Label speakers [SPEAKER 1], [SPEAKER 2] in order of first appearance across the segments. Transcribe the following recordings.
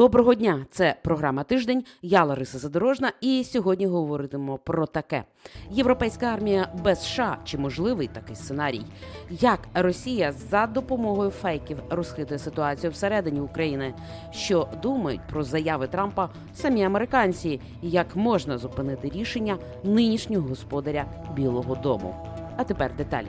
[SPEAKER 1] Доброго дня! Це програма Тиждень. Я Лариса Задорожна, і сьогодні говоритимо про таке: європейська армія без США чи можливий такий сценарій? Як Росія за допомогою фейків розхитує ситуацію всередині України? Що думають про заяви Трампа самі американці? Як можна зупинити рішення нинішнього господаря Білого Дому? А тепер деталі.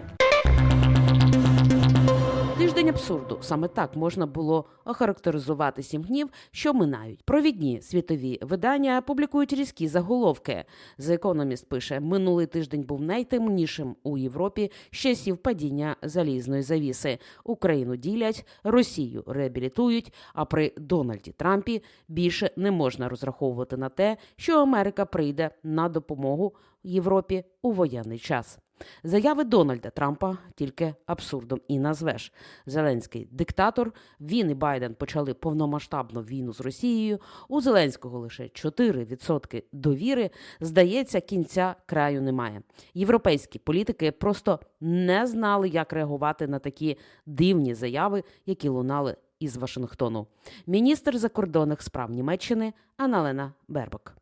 [SPEAKER 1] Тиждень абсурду саме так можна було охарактеризувати сім днів, що минають. Провідні світові видання публікують різкі заголовки. The Economist пише: минулий тиждень був найтемнішим у Європі з часів падіння залізної завіси. Україну ділять, Росію реабілітують. А при Дональді Трампі більше не можна розраховувати на те, що Америка прийде на допомогу Європі у воєнний час. Заяви Дональда Трампа тільки абсурдом і назвеш. Зеленський диктатор. Він і Байден почали повномасштабну війну з Росією. У Зеленського лише 4% довіри. Здається, кінця краю немає. Європейські політики просто не знали, як реагувати на такі дивні заяви, які лунали із Вашингтону. Міністр закордонних справ Німеччини Аналена Бербок.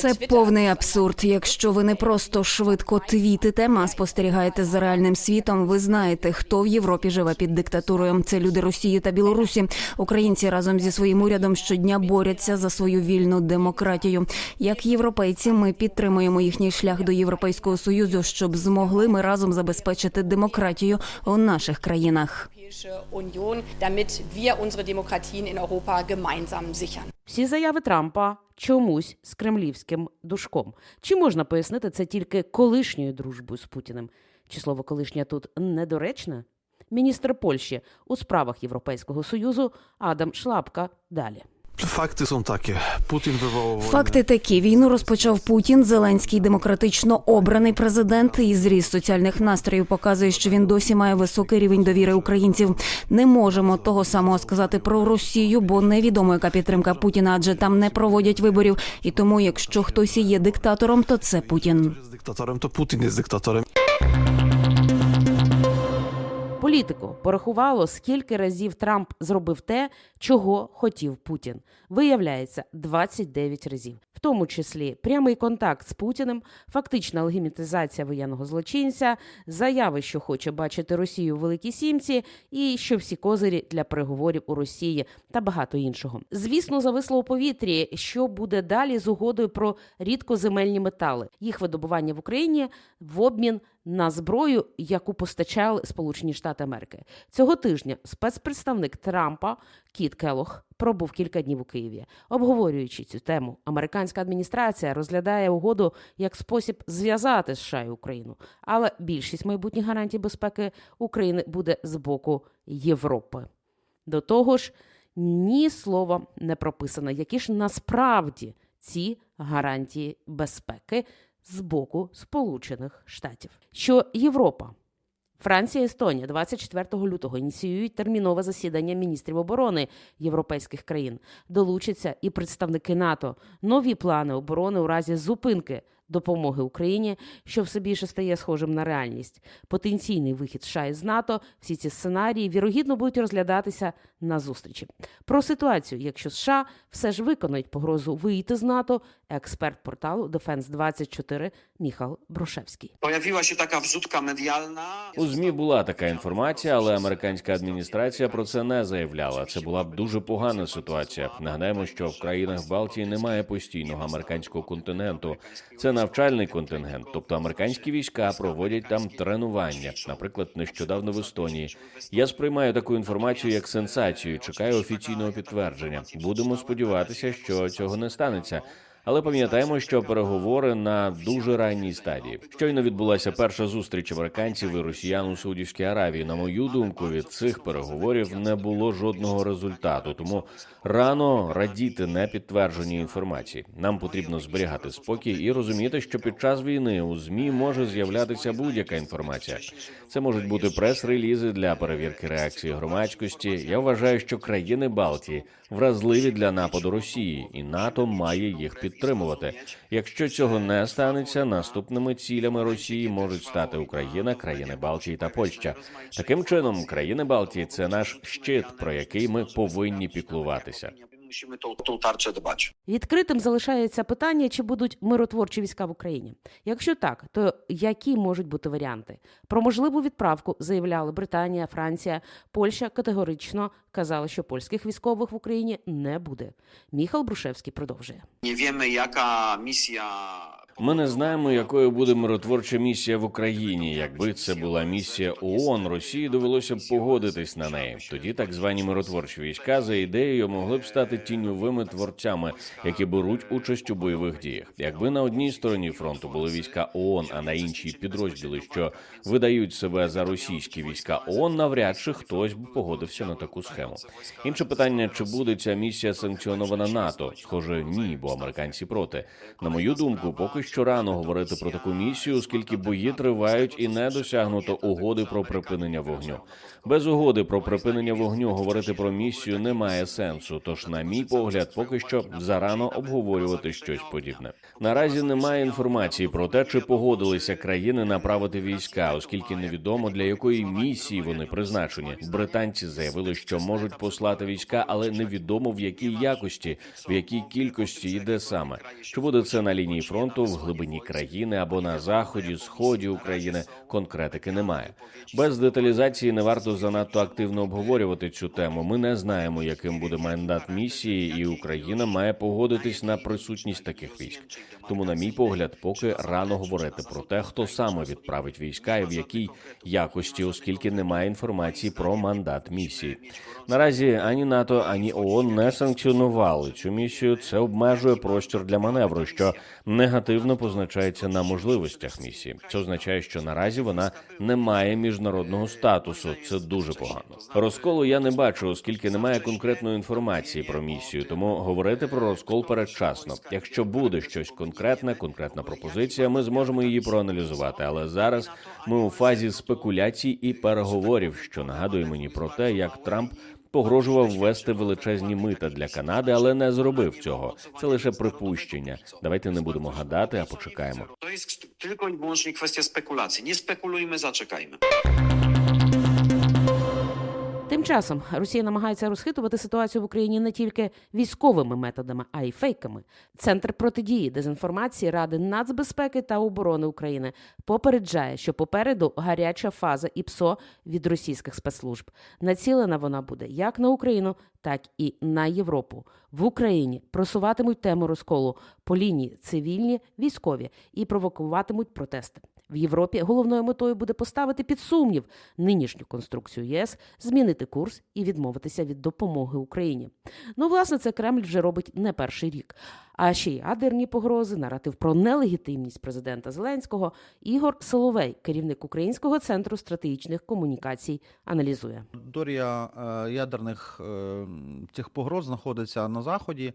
[SPEAKER 2] Це повний абсурд. Якщо ви не просто швидко твітите, а спостерігаєте за реальним світом, ви знаєте, хто в Європі живе під диктатурою. Це люди Росії та Білорусі. Українці разом зі своїм урядом щодня борються за свою вільну демократію. Як європейці, ми підтримуємо їхній шлях до Європейського союзу, щоб змогли ми разом забезпечити демократію у наших країнах.
[SPEAKER 3] Union, damit wir unsere Demokratien in Europa gemeinsam sichern.
[SPEAKER 1] Всі заяви Трампа чомусь з кремлівським душком. Чи можна пояснити це тільки колишньою дружбою з Путіним? Чи слово колишня тут недоречне? Міністр Польщі у справах Європейського союзу Адам Шлапка далі.
[SPEAKER 4] Fakty są takie. Wywołał wojnę.
[SPEAKER 2] Факти такі: війну розпочав Путін. Зеленський демократично обраний президент. І зріст соціальних настроїв показує, що він досі має високий рівень довіри українців. Не можемо того самого сказати про Росію, бо невідомо, яка підтримка Путіна, адже там не проводять виборів. І тому, якщо хтось і є диктатором, то це Путін.
[SPEAKER 4] jest dyktatorem, to Putin jest dyktatorem.
[SPEAKER 1] Політико порахувало, скільки разів Трамп зробив те, чого хотів Путін. Виявляється, 29 разів, в тому числі прямий контакт з Путіним, фактична легімітизація воєнного злочинця, заяви, що хоче бачити Росію у Великій Сімці, і що всі козирі для переговорів у Росії та багато іншого. Звісно, зависло у повітрі, що буде далі з угодою про рідкоземельні метали, їх видобування в Україні в обмін на зброю, яку постачали Сполучені Штати Америки. Цього тижня спецпредставник Трампа Кіт Келох пробув кілька днів у Києві. Обговорюючи цю тему, американська адміністрація розглядає угоду як спосіб зв'язати США і Україну. Але більшість майбутніх гарантій безпеки України буде з боку Європи. До того ж, ні слова не прописано, які ж насправді ці гарантії безпеки з боку Сполучених Штатів. Що Європа, Франція, Естонія 24 лютого ініціюють термінове засідання міністрів оборони європейських країн. Долучаться і представники НАТО. Нові плани оборони у разі зупинки допомоги Україні, що все більше стає схожим на реальність. Потенційний вихід США із НАТО. Всі ці сценарії вірогідно будуть розглядатися на зустрічі. Про ситуацію, якщо США все ж виконують погрозу вийти з НАТО, експерт порталу Defense 24 Міхал Брошевський.
[SPEAKER 5] Pojawiła się taka wrzutka medialna.
[SPEAKER 6] У змі була така інформація, але американська адміністрація про це не заявляла. Це була б дуже погана ситуація. Нагадаємо, що в країнах Балтії немає постійного американського континенту. Це навчальний контингент, тобто американські війська проводять там тренування. Наприклад, нещодавно в Естонії. Я сприймаю таку інформацію як сенсацію. Чекаю офіційного підтвердження. Будемо сподіватися, що цього не станеться. Але пам'ятаємо, що переговори на дуже ранній стадії. Щойно відбулася перша зустріч американців і росіян у Саудівській Аравії. На мою думку, від цих переговорів не було жодного результату. Тому рано радіти непідтвердженій інформації. Нам потрібно зберігати спокій і розуміти, що під час війни у змі може з'являтися будь-яка інформація. Це можуть бути прес-релізи для перевірки реакції громадськості. Я вважаю, що країни Балтії вразливі для нападу Росії, і НАТО має їх підтримати. Підтримувати. Якщо цього не станеться, наступними цілями Росії можуть стати Україна, країни Балтії та Польща. Таким чином, країни Балтії це наш щит, про який ми повинні піклуватися.
[SPEAKER 5] Musimy tą, tą tarczę dbać.
[SPEAKER 1] Відкритим залишається питання, чи будуть миротворчі війська в Україні. Якщо так, то які можуть бути варіанти? Про можливу відправку заявляли Британія, Франція, Польща категорично казали, що польських військових в Україні не буде. Міхал Брушевський продовжує.
[SPEAKER 5] Не wiemy, яка misja.
[SPEAKER 6] Ми не знаємо, якою буде миротворча місія в Україні. Якби це була місія ООН, Росії довелося б погодитись на неї. Тоді так звані миротворчі війська за ідеєю могли б стати тіньовими творцями, які беруть участь у бойових діях. Якби на одній стороні фронту були війська ООН, а на іншій підрозділи, що видають себе за російські війська ООН, навряд чи хтось б погодився на таку схему. Інше питання: чи буде ця місія санкціонована НАТО? Схоже, ні, бо американці проти. На мою думку, поки що рано говорити про таку місію, оскільки бої тривають і не досягнуто угоди про припинення вогню. Без угоди про припинення вогню говорити про місію немає сенсу. Тож, на мій погляд, поки що зарано обговорювати щось подібне. Наразі немає інформації про те, чи погодилися країни направити війська, оскільки невідомо для якої місії вони призначені. Британці заявили, що можуть послати війська, але невідомо в якій якості, в якій кількості і де саме. Чи буде це на лінії фронту глибині країни або на заході, сході України? Конкретики немає. Без деталізації не варто занадто активно обговорювати цю тему. Ми не знаємо, яким буде мандат місії, і Україна має погодитись на присутність таких військ. Тому, на мій погляд, поки рано говорити про те, хто саме відправить війська і в якій якості, оскільки немає інформації про мандат місії. Наразі ані НАТО, ані ООН не санкціонували цю місію. Це обмежує простір для маневру, що негативно позначається на можливостях місії. Це означає, що наразі вона не має міжнародного статусу. Це дуже погано. Розколу я не бачу, оскільки немає конкретної інформації про місію. Тому говорити про розкол передчасно. Якщо буде щось конкретне, конкретна пропозиція, ми зможемо її проаналізувати. Але зараз ми у фазі спекуляцій і переговорів, що нагадує мені про те, як Трамп. Погрожував ввести величезні мита для Канади, але не зробив цього. Це лише припущення. Давайте не будемо гадати, а почекаємо.
[SPEAKER 5] To тільки tylko i спекуляції. Не спекулюємо, зачекаємо.
[SPEAKER 1] Тим часом Росія намагається розхитувати ситуацію в Україні не тільки військовими методами, а й фейками. Центр протидії дезінформації Ради нацбезпеки та оборони України попереджає, що попереду гаряча фаза ІПСО від російських спецслужб. Націлена вона буде як на Україну, так і на Європу. В Україні просуватимуть тему розколу по лінії цивільні, військові і провокуватимуть протести. В Європі головною метою буде поставити під сумнів нинішню конструкцію ЄС, змінити курс і відмовитися від допомоги Україні. Ну, власне, це Кремль вже робить не перший рік. А ще й ядерні погрози, наратив про нелегітимність президента Зеленського. Ігор Соловей, керівник Українського центру стратегічних комунікацій, аналізує.
[SPEAKER 7] Територія е, ядерних е, цих погроз знаходиться на заході.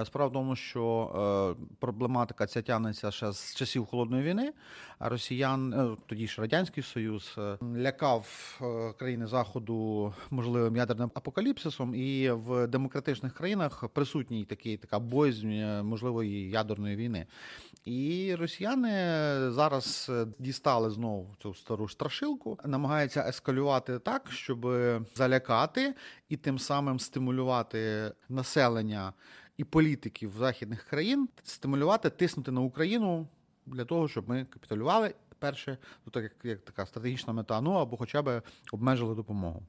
[SPEAKER 7] Е, Справа в тому, що проблематика ця тягнеться ще з часів холодної війни. А Росіян, е, тоді ж радянський союз, е, лякав е, країни заходу можливим ядерним апокаліпсисом, і в демократичних країнах присутній такий така боязнь можливої ядерної війни. І росіяни зараз дістали знову цю стару страшилку, намагаються ескалювати так, щоб залякати і тим самим стимулювати населення і політиків західних країн, стимулювати, тиснути на Україну для того, щоб ми капітулювали. Перше, ну так як, як така стратегічна мета, ну або хоча б обмежили допомогу.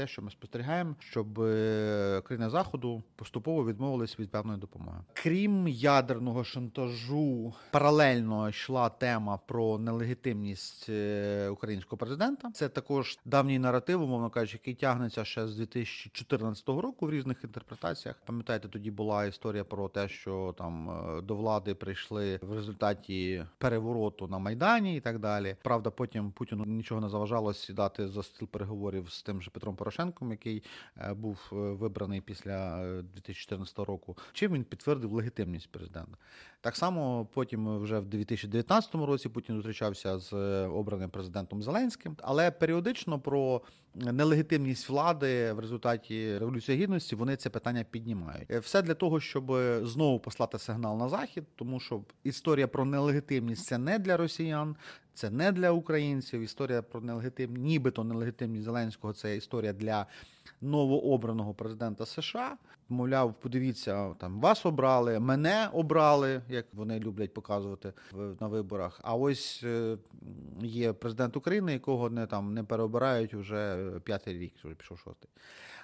[SPEAKER 7] Те, що ми спостерігаємо, щоб е, країни заходу поступово відмовились від певної допомоги. Крім ядерного шантажу, паралельно йшла тема про нелегітимність е, українського президента. Це також давній наратив, умовно кажучи, який тягнеться ще з 2014 року в різних інтерпретаціях. Пам'ятаєте, тоді була історія про те, що там е, до влади прийшли в результаті перевороту на майдані і так далі. Правда, потім Путіну нічого не заважало сідати за стіл переговорів з тим же Петром Порошенком Порошенком, який е, був е, вибраний після е, 2014 року, чим він підтвердив легітимність президента. Так само потім вже в 2019 році Путін зустрічався з е, обраним президентом Зеленським, але періодично про нелегітимність влади в результаті революції гідності вони це питання піднімають. Е, Все для того, щоб знову послати сигнал на захід, тому що історія про нелегітимність це не для росіян. Це не для українців. Історія про нелегітимність, нібито нелегітимність Зеленського. Це історія для новообраного президента США. Мовляв, подивіться, там вас обрали, мене обрали, як вони люблять показувати в- на виборах. А ось е, є президент України, якого не там не переобирають вже п'ятий рік, вже пішов шостий.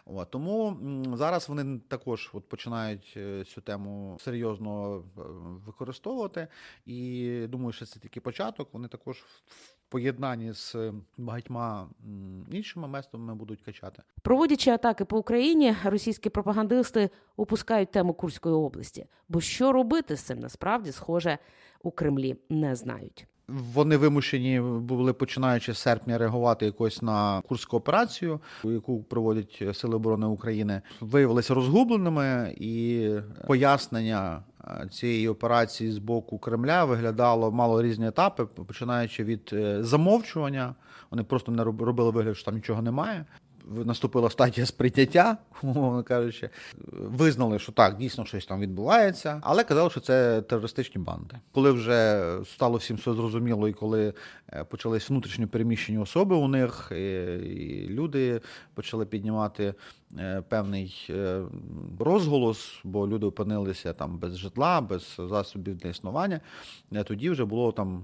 [SPEAKER 7] От, тому зараз вони також от починають е, цю тему серйозно е, використовувати. І думаю, що це тільки початок. Вони також поєднанні з багатьма іншими местами будуть качати.
[SPEAKER 1] Проводячи атаки по Україні, російські пропагандисти опускають тему Курської області. Бо що робити з цим насправді, схоже, у Кремлі не знають.
[SPEAKER 7] Вони вимушені були починаючи з серпня реагувати якось на курську операцію, яку проводять Сили оборони України, виявилися розгубленими, і пояснення е, цієї операції з боку Кремля виглядало мало різні етапи, починаючи від е, замовчування. Вони просто не роб- робили вигляд, що там нічого немає. Наступила стадія сприйняття, умовно кажучи, визнали, що так, дійсно щось там відбувається, але казали, що це терористичні банди. Коли вже стало всім все зрозуміло, і коли е, почались внутрішньо переміщені особи у них, і, і люди почали піднімати е, певний е, розголос, бо люди опинилися там без житла, без засобів для існування, тоді вже було там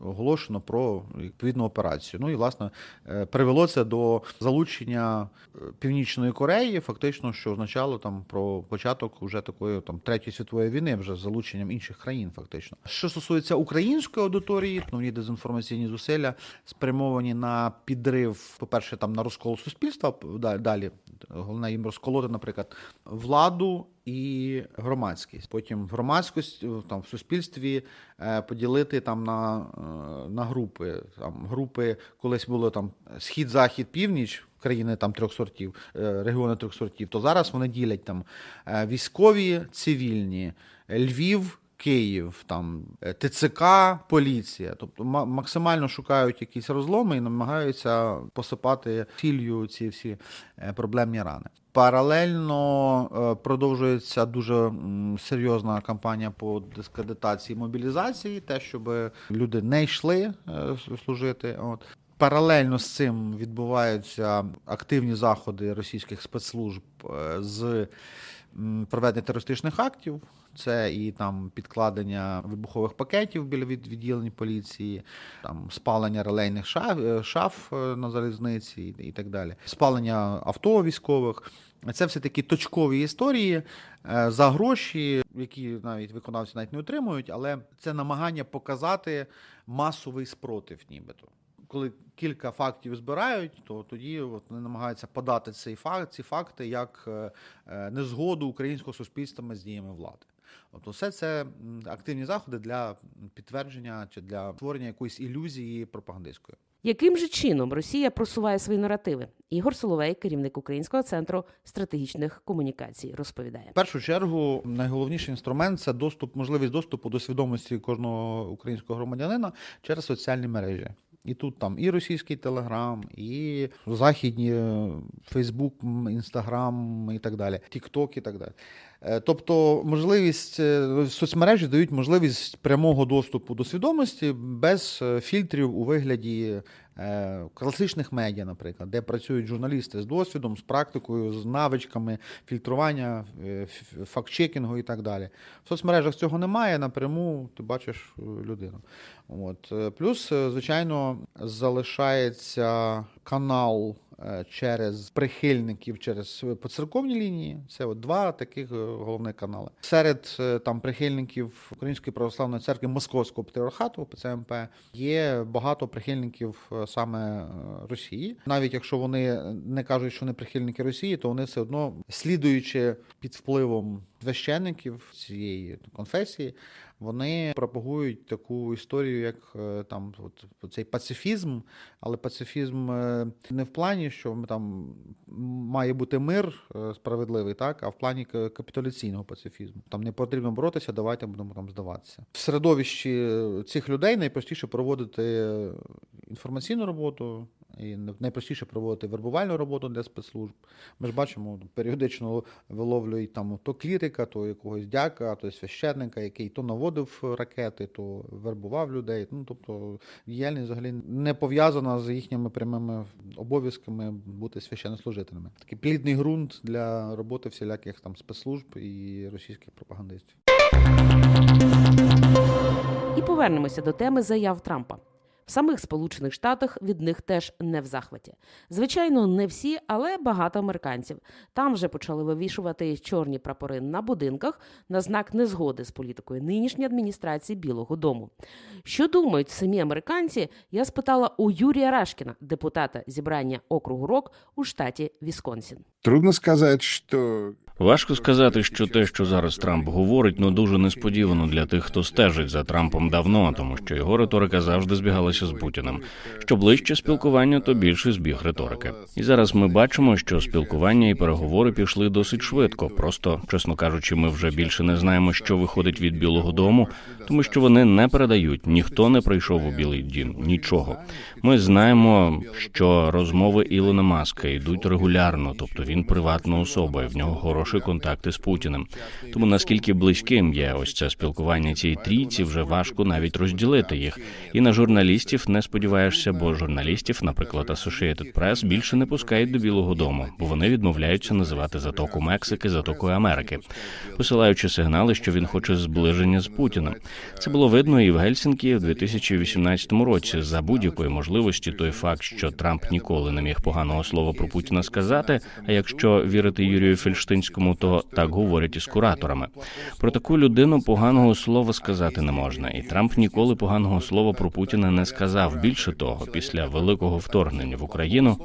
[SPEAKER 7] оголошено про відповідну операцію. Ну і власне е, привело це до залучення е, Північної Кореї, фактично, що означало там про початок уже такої там третьої світової війни, вже з залученням інших країн, фактично. Що стосується української аудиторії, нові дезінформаційні зусилля спрямовані на підрив, по-перше, там на розкол суспільства. да- Далі головне їм розколоти, наприклад, владу і громадськість. Потім громадськість е, там в суспільстві е, поділити там на, е, на групи. Там групи колись було там схід, захід, північ. Країни там трьох сортів, регіони трьох сортів, то зараз вони ділять там військові, цивільні, Львів, Київ, там ТЦК, поліція. Тобто ма- максимально шукають якісь розломи і намагаються посипати ціллю ці всі проблемні рани. Паралельно е, продовжується дуже серйозна кампанія по дискредитації мобілізації, те, щоб люди не йшли е, служити. От. Паралельно з цим відбуваються активні заходи російських спецслужб е, з проведення терористичних актів. Це і там підкладення вибухових пакетів біля від- відділень поліції, там спалення релейних шаф, е, шаф е, на залізниці і, так далі, спалення авто військових. Це все такі точкові історії е, за гроші, які навіть виконавці навіть не отримують, але це намагання показати масовий спротив, нібито коли кілька фактів збирають, то тоді от вони намагаються подати цей факт, ці факти як незгоду українського суспільства з діями влади. От все це активні заходи для підтвердження чи для створення якоїсь ілюзії пропагандистської.
[SPEAKER 1] Яким же чином Росія просуває свої наративи? Ігор Соловей, керівник Українського центру стратегічних комунікацій, розповідає.
[SPEAKER 7] В першу чергу найголовніший інструмент це доступ, можливість доступу до свідомості кожного українського громадянина через соціальні мережі. І тут там і російський Телеграм, і західні е, Фейсбук, Інстаграм і так далі, Тікток і так далі. Е, Тобто, можливість е, соцмережі дають можливість прямого доступу до свідомості без фільтрів у вигляді класичних медіа, наприклад, де працюють журналісти з досвідом, з практикою, з навичками фільтрування, фактчекінгу факт-чекінгу і так далі. В соцмережах цього немає. Напряму ти бачиш е, людину. От Е, плюс, е, звичайно, залишається канал е, через прихильників через поцерковні лінії. Це от два таких е, головних канали. Серед е, там прихильників Української православної церкви Московського патріархату ПЦМП є багато прихильників е, саме е, Росії. Навіть якщо вони не кажуть, що вони прихильники Росії, то вони все одно слідуючи під впливом священників цієї конфесії. Вони пропагують таку історію, як е, там от, цей пацифізм, але пацифізм е, не в плані, що там має бути мир е, справедливий, так, а в плані капітуляційного пацифізму. Там не потрібно боротися, давайте будемо там здаватися. В середовищі цих людей найпростіше проводити інформаційну роботу. І найпростіше проводити вербувальну роботу для спецслужб. Ми ж бачимо, періодично виловлюють там то клірика, то якогось дяка, то священника, який то наводив ракети, то вербував людей. Ну тобто діяльність взагалі не пов'язана з їхніми прямими обов'язками бути священнослужителями. Такий плідний ґрунт для роботи всіляких там спецслужб і російських пропагандистів.
[SPEAKER 1] І повернемося до теми заяв Трампа. Самих Сполучених Штатах від них теж не в захваті. Звичайно, не всі, але багато американців. Там вже почали вивішувати чорні прапори на будинках на знак незгоди з політикою нинішньої адміністрації Білого Дому. Що думають самі американці? Я спитала у Юрія Рашкіна, депутата зібрання округу Рок у штаті Вісконсін.
[SPEAKER 8] Трудно сказать, что
[SPEAKER 9] Важко сказати, що те, що зараз Трамп говорить, ну дуже несподівано для тих, хто стежить за Трампом давно, тому що його риторика завжди збігалася з Путіним. Що ближче спілкування, то більше збіг риторики. І зараз ми бачимо, що спілкування і переговори пішли досить швидко. Просто, чесно кажучи, ми вже більше не знаємо, що виходить від Білого Дому, тому що вони не передають. Ніхто не прийшов у Білий Дім. Нічого. Ми знаємо, що розмови Ілона Маска йдуть регулярно, тобто він приватна особа, і в нього хороші контакти з Путіним. Тому наскільки близьким є ось це спілкування цій трійці, вже важко навіть розділити їх. І на журналістів не сподіваєшся, бо журналістів, наприклад, Associated Press, більше не пускають до Білого Дому, бо вони відмовляються називати затоку Мексики затокою Америки, посилаючи сигнали, що він хоче зближення з Путіним. Це було видно і в Гельсінкі в 2018 році. За будь-якої можливості той факт, що Трамп ніколи не міг поганого слова про Путіна сказати. А якщо вірити Юрію Фельштинському, то так говорять із кураторами. Про таку людину поганого слова сказати не можна, і Трамп ніколи поганого слова про Путіна не сказав. Більше того, після великого вторгнення в Україну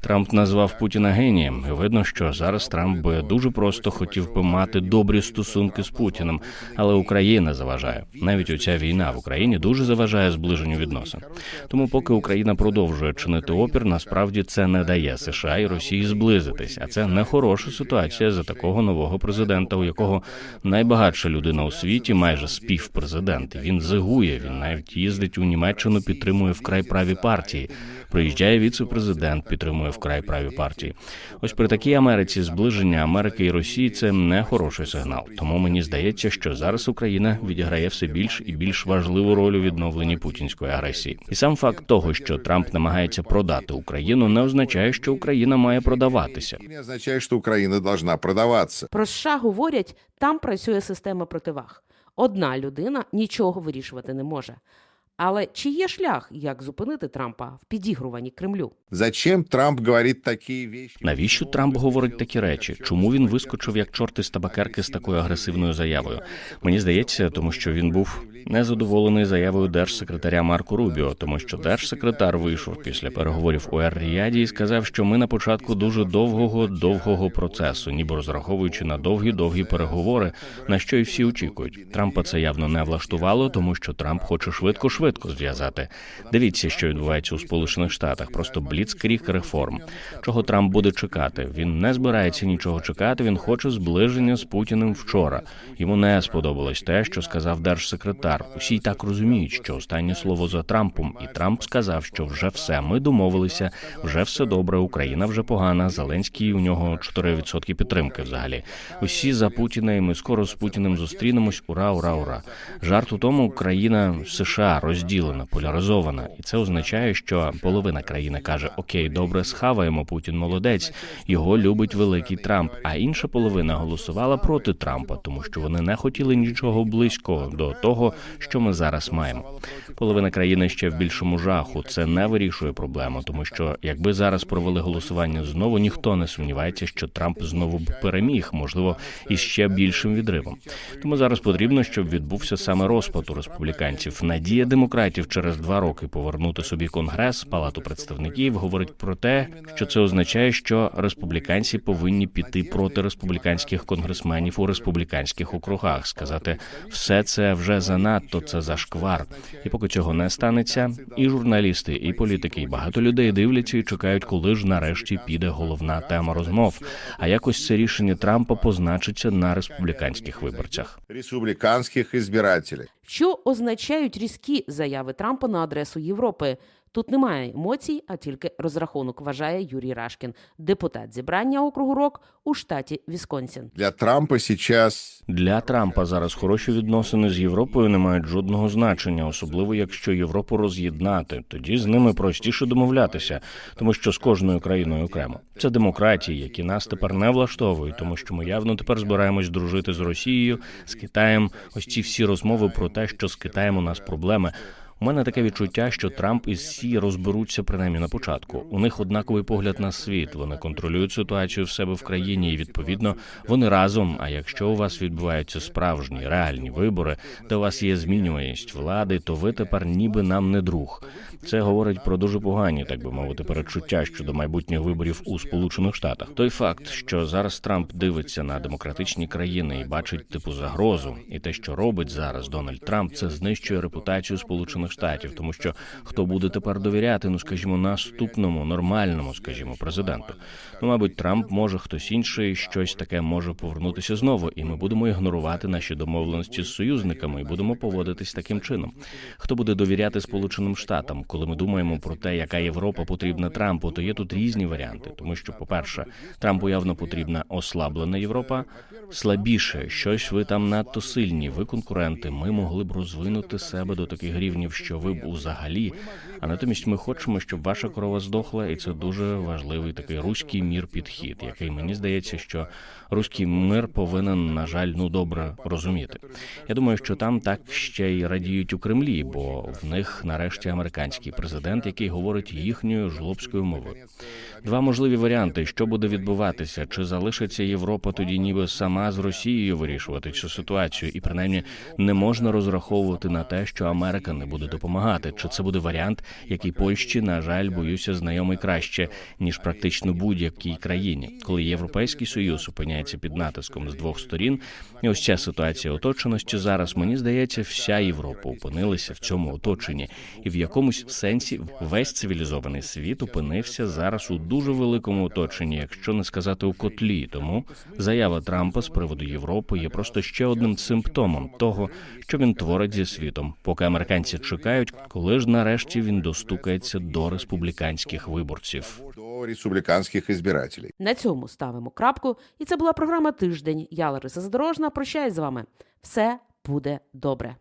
[SPEAKER 9] Трамп назвав Путіна генієм. І видно, що зараз Трамп би дуже просто хотів би мати добрі стосунки з Путіним, але Україна заважає. Навіть оця війна в Україні дуже заважає зближенню відносин. Тому, поки Україна продовжує чинити опір, насправді це не дає США і Росії зблизитись. А це не хороша ситуація за такого нового президента, у якого найбагатша людина у світі, майже співпрезидент. Він зигує. Він навіть їздить у Німеччину, підтримує вкрай праві партії. Приїжджає віце-президент, підтримує вкрай праві партії. Ось при такій Америці зближення Америки і Росії це не хороший сигнал. Тому мені здається, що зараз Україна відіграє все більш і більш важливу роль у відновленні путінської агресії. І сам факт того, що Трамп намагається продати Україну, не означає, що Україна має продаватися.
[SPEAKER 8] не означает, что Украина должна продаваться.
[SPEAKER 1] Про США говорять, там працює система противаг. Одна людина нічого вирішувати не може. Але чи є шлях, як зупинити Трампа в підігруванні Кремлю?
[SPEAKER 8] Зачем Трамп говорит такие вещи?
[SPEAKER 9] Навіщо Трамп говорить такі речі? Чому він вискочив як чорт із табакерки з такою агресивною заявою? Мені здається, тому що він був незадоволений заявою держсекретаря Марко Рубіо, тому що держсекретар вийшов після переговорів у Ер-Ріаді і сказав, що ми на початку дуже довгого довгого процесу, ніби розраховуючи на довгі довгі переговори, на що й всі очікують. Трампа це явно не влаштувало, тому що Трамп хоче швидко швидко зв'язати. Дивіться, що відбувається у Сполучених Штатах. Просто бліцкріг реформ. Чого Трамп буде чекати? Він не збирається нічого чекати. Він хоче зближення з Путіним вчора. Йому не сподобалось те, що сказав держсекретар. Усі й так розуміють, що останнє слово за Трампом, і Трамп сказав, що вже все. Ми домовилися, вже все добре. Україна вже погана. Зеленський у нього 4% підтримки. Взагалі, усі за Путіна, і ми скоро з Путіним зустрінемось. Ура, ура, ура. Жарт у тому, країна США розділена, поляризована, і це означає, що половина країни каже: Окей, добре, схаваємо. Путін молодець, його любить великий Трамп. А інша половина голосувала проти Трампа, тому що вони не хотіли нічого близького до того, що ми зараз маємо. Половина країни ще в більшому жаху. Це не вирішує проблему, тому що якби зараз провели голосування знову, ніхто не сумнівається, що Трамп знову б переміг, можливо, із ще більшим відривом. Тому зараз потрібно, щоб відбувся саме розпад у республіканців. Надія демократів через два роки повернути собі конгрес, палату представників говорить про те, що це означає, що республіканці повинні піти проти республіканських конгресменів у республіканських округах. Сказати все це вже занадто, це зашквар. І поки цього не станеться, і журналісти, і політики, і багато людей дивляться і чекають, коли ж нарешті піде головна тема розмов. А якось це рішення Трампа позначиться на республіканських виборцях.
[SPEAKER 8] Республиканских избирателей.
[SPEAKER 1] Що означають різкі заяви Трампа на адресу Європи? Тут немає емоцій, а тільки розрахунок, вважає Юрій Рашкін, депутат зібрання округу Рок у штаті Вісконсін.
[SPEAKER 8] Для Трампа сейчас
[SPEAKER 9] Для Трампа зараз хороші відносини з Європою не мають жодного значення, особливо якщо Європу роз'єднати. Тоді з ними простіше домовлятися, тому що з кожною країною окремо. Це демократії, які нас тепер не влаштовують, тому що ми явно тепер збираємось дружити з Росією, з Китаєм. Ось ці всі розмови про те, що з Китаєм у нас проблеми. У мене таке відчуття, що Трамп і Сі розберуться принаймні на початку. У них однаковий погляд на світ. Вони контролюють ситуацію в себе в країні, і відповідно вони разом. А якщо у вас відбуваються справжні реальні вибори, де у вас є змінюваність влади, то ви тепер ніби нам не друг. Це говорить про дуже погані, так би мовити, передчуття щодо майбутніх виборів у Сполучених Штатах. Той факт, що зараз Трамп дивиться на демократичні країни і бачить типу загрозу, і те, що робить зараз Дональд Трамп, це знищує репутацію Сполучених Штатів, тому що хто буде тепер довіряти, ну скажімо, наступному нормальному, скажімо, президенту. Ну, мабуть, Трамп може хтось інший, щось таке може повернутися знову, і ми будемо ігнорувати наші домовленості з союзниками і будемо поводитись таким чином. Хто буде довіряти Сполученим Штатам, коли ми думаємо про те, яка Європа потрібна Трампу, то є тут різні варіанти, тому що, по-перше, Трампу явно потрібна ослаблена Європа, слабіше, щось ви там надто сильні. Ви конкуренти. Ми могли б розвинути себе до таких рівнів, що ви б взагалі. А натомість ми хочемо, щоб ваша корова здохла, і це дуже важливий такий руський мір підхід, який мені здається, що руський мир повинен, на жаль, ну добре розуміти. Я думаю, що там так ще й радіють у Кремлі, бо в них нарешті американський президент, який говорить їхньою жлобською мовою. Два можливі варіанти, що буде відбуватися, чи залишиться Європа тоді, ніби сама з Росією вирішувати цю ситуацію, і принаймні не можна розраховувати на те, що Америка не буде допомагати. Чи це буде варіант, який Польщі, на жаль, боюся, знайомий краще ніж практично будь-якій країні, коли європейський союз опиняється під натиском з двох сторін. І ось ця ситуація оточеності зараз мені здається, вся Європа опинилася в цьому оточенні, і в якомусь сенсі весь цивілізований світ опинився зараз у дуже великому оточенні, якщо не сказати у котлі. Тому заява Трампа з приводу Європи є просто ще одним симптомом того, що він творить зі світом, поки американці чекають, коли ж нарешті він достукається до республіканських виборців.
[SPEAKER 8] до республиканских избирателей.
[SPEAKER 1] На цьому ставимо крапку. І це була програма Тиждень. Я Лариса Задорожна. Прощаюсь з вами. Все буде добре.